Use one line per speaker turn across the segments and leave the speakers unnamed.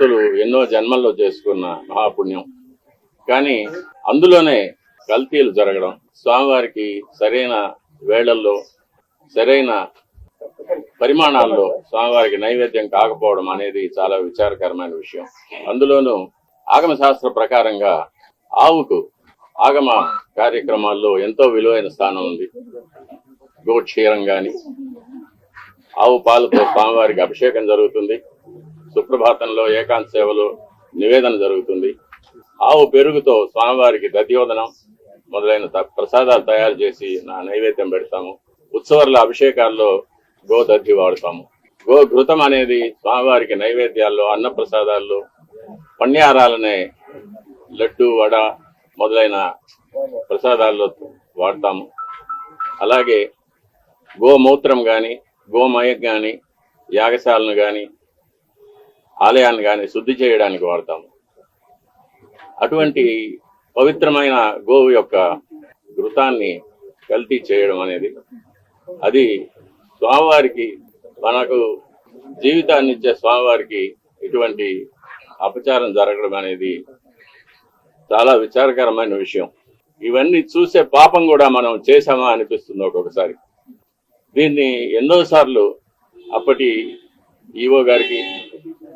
భక్తులు ఎన్నో జన్మల్లో చేసుకున్న మహాపుణ్యం. కానీ అందులోనే కల్తీలు జరగడం స్వామివారికి సరైన వేళల్లో సరైన పరిమాణాల్లో స్వామివారికి నైవేద్యం కాకపోవడం అనేది చాలా విచారకరమైన విషయం. అందులోనూ ఆగమ శాస్త్ర ప్రకారంగా ఆవుకు ఆగమ కార్యక్రమాల్లో ఎంతో విలువైన స్థానం ఉంది. గోక్షీరం కానీ ఆవు పాలతో స్వామివారికి అభిషేకం జరుగుతుంది. సుప్రభాతంలో ఏకాంత సేవలో నివేదన జరుగుతుంది. ఆవు పెరుగుతో స్వామివారికి దధ్యోదనం మొదలైన త- ప్రసాదాలు తయారు చేసి నా నైవేద్యం పెడతాము. ఉత్సవాల అభిషేకాల్లో గో దధ్యి వాడతాము. గో ఘృతం అనేది స్వామివారికి నైవేద్యాల్లో అన్న ప్రసాదాల్లో పణ్యారాలనే లడ్డు వడ మొదలైన ప్రసాదాల్లో వాడతాము. అలాగే గోమూత్రం కానీ గోమయం కానీ యాగశాలను కానీ ఆలయాన్ని కానీ శుద్ధి చేయడానికి వాడతాము. అటువంటి పవిత్రమైన గోవు యొక్క ఘృతాన్ని కల్తీ చేయడం అనేది అది స్వామివారికి మనకు జీవితాన్ని ఇచ్చే స్వామివారికి ఇటువంటి అపచారం జరగడం అనేది చాలా విచారకరమైన విషయం. ఇవన్నీ చూసే పాపం కూడా మనం చేశామా అనిపిస్తుంది ఒక్కొక్కసారి. దీన్ని ఎన్నోసార్లు అప్పటి ఈఓ గారికి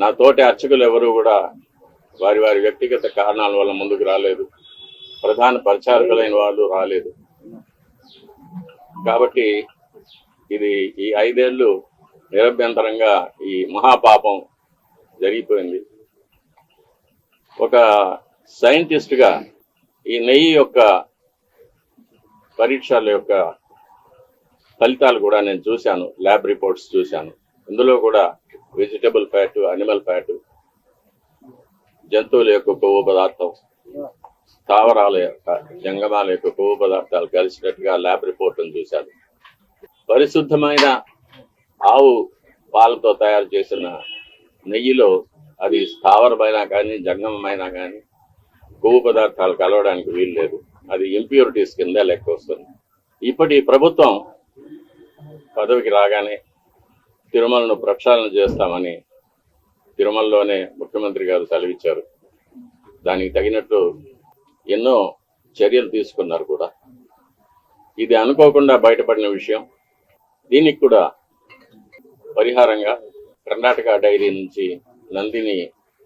నా తోటి అర్చకులు ఎవరు కూడా వారి వారి వ్యక్తిగత కారణాల వల్ల ముందుకు రాలేదు. ప్రధాన పరిచారకులైన వాళ్ళు రాలేదు. కాబట్టి ఇది ఈ ఐదేళ్ళు నిరభ్యంతరంగా ఈ మహాపాపం జరిగిపోయింది. ఒక సైంటిస్ట్గా ఈ నెయ్యి యొక్క పరీక్షల యొక్క ఫలితాలు కూడా నేను చూశాను ల్యాబ్ రిపోర్ట్స్ చూశాను. ఇందులో కూడా వెజిటబుల్ ఫ్యాట్ అనిమల్ ఫ్యాట్ జంతువుల యొక్క కొవ్వు పదార్థం స్థావరాల యొక్క జంగమాల యొక్క కొవ్వు పదార్థాలు కలిసినట్టుగా ల్యాబ్ రిపోర్ట్ను చూశాను. పరిశుద్ధమైన ఆవు పాలతో తయారు చేసిన నెయ్యిలో అది స్థావరమైన కానీ జంగమైనా కానీ కొవ్వు పదార్థాలు కలవడానికి వీలు లేదు. అది ఇంప్యూరిటీస్ కింద లెక్క వస్తుంది. ఇప్పటి ప్రభుత్వం పదవికి రాగానే తిరుమలను ప్రక్షాళన చేస్తామని తిరుమలలోనే ముఖ్యమంత్రి గారు సెలవిచ్చారు. దానికి తగినట్టు ఎన్నో చర్యలు తీసుకున్నారు కూడా. ఇది అనుకోకుండా బయటపడిన విషయం. దీనికి కూడా పరిహారంగా కర్ణాటక డైరీ నుంచి నందిని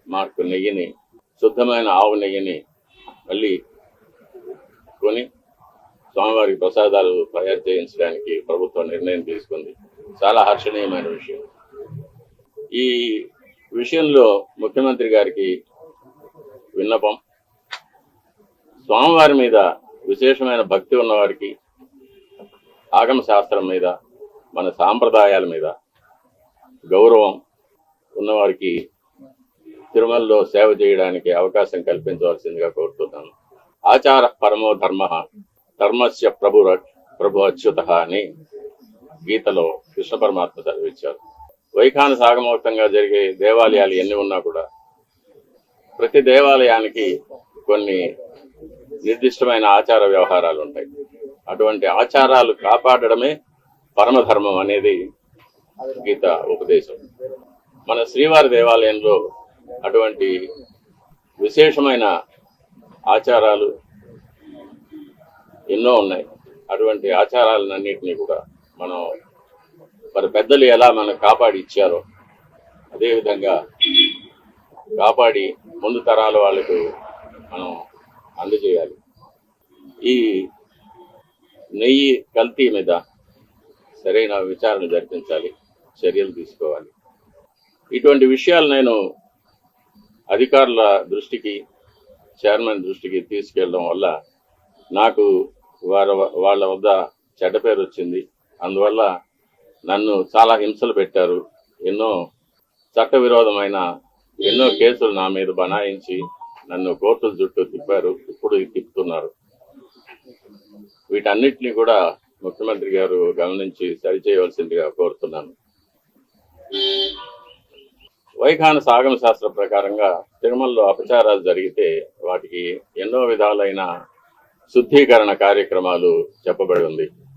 మార్కు నెయ్యిని శుద్ధమైన ఆవు నెయ్యిని మళ్ళీ కొని స్వామివారి ప్రసాదాలు తయారు చేయించడానికి ప్రభుత్వం నిర్ణయం తీసుకుంది. చాలా హర్షణీయమైన విషయం. ఈ విషయంలో ముఖ్యమంత్రి గారికి విన్నపం. స్వామివారి మీద విశేషమైన భక్తి ఉన్నవారికి ఆగమ శాస్త్రం మీద మన సాంప్రదాయాల మీద గౌరవం ఉన్నవారికి తిరుమలలో సేవ చేయడానికి అవకాశం కల్పించవలసిందిగా కోరుతున్నాను. ఆచార పరమో ధర్మ ధర్మస్య ప్రభు ప్రభు అచ్యుత అని గీతలో కృష్ణ పరమాత్మ చదివించారు. వైఖాన సాగమోక్తంగా జరిగే దేవాలయాలు ఎన్ని ఉన్నా కూడా ప్రతి దేవాలయానికి కొన్ని నిర్దిష్టమైన ఆచార వ్యవహారాలు ఉంటాయి. అటువంటి ఆచారాలు కాపాడడమే పరమధర్మం అనేది గీత ఉపదేశం. మన శ్రీవారి దేవాలయంలో అటువంటి విశేషమైన ఆచారాలు ఎన్నో ఉన్నాయి. అటువంటి ఆచారాలన్నింటినీ కూడా మనం మరి పెద్దలు ఎలా మనకు కాపాడి ఇచ్చారో అదేవిధంగా కాపాడి ముందు తరాల వాళ్ళకు మనం అందజేయాలి. ఈ నెయ్యి కల్తీ మీద సరైన విచారణ జరిపించాలి చర్యలు తీసుకోవాలి. ఇటువంటి విషయాలు నేను అధికారుల దృష్టికి చైర్మన్ దృష్టికి తీసుకెళ్ళడం వల్ల నాకు వారి వాళ్ళ వద్ద చెడ్డ పేరు వచ్చింది. అందువల్ల నన్ను చాలా హింసలు పెట్టారు. ఎన్నో చట్ట విరోధమైన ఎన్నో కేసులు నా మీద బనాయించి నన్ను కోర్టుల చుట్టూ తిప్పారు. ఇప్పుడు తిప్పుతున్నారు. వీటన్నిటిని కూడా ముఖ్యమంత్రి గారు గమనించి సరిచేయవలసిందిగా కోరుతున్నాను. వైఖాన సాగమ శాస్త్ర ప్రకారంగా తిరుమలలో అపచారాలు జరిగితే వాటికి ఎన్నో విధాలైన శుద్ధీకరణ కార్యక్రమాలు చెప్పబడి ఉంది.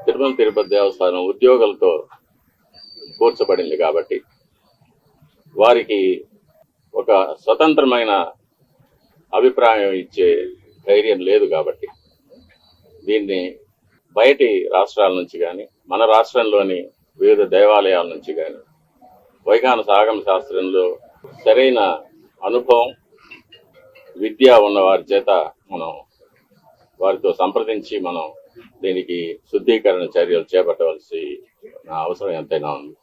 తిరుమల తిరుపతి దేవస్థానం ఉద్యోగులతో కూర్చబడింది కాబట్టి వారికి ఒక స్వతంత్రమైన అభిప్రాయం ఇచ్చే ధైర్యం లేదు కాబట్టి దీన్ని బయటి రాష్ట్రాల నుంచి కానీ మన రాష్ట్రంలోని వివిధ దేవాలయాల నుంచి కానీ వైఖాన సాగమ శాస్త్రంలో సరైన అనుభవం విద్య ఉన్న వారి చేత మనం వారితో సంప్రదించి మనం దీనికి శుద్ధీకరణ చర్యలు చేపట్టవలసి అవసరం ఎంతైనా ఉంది.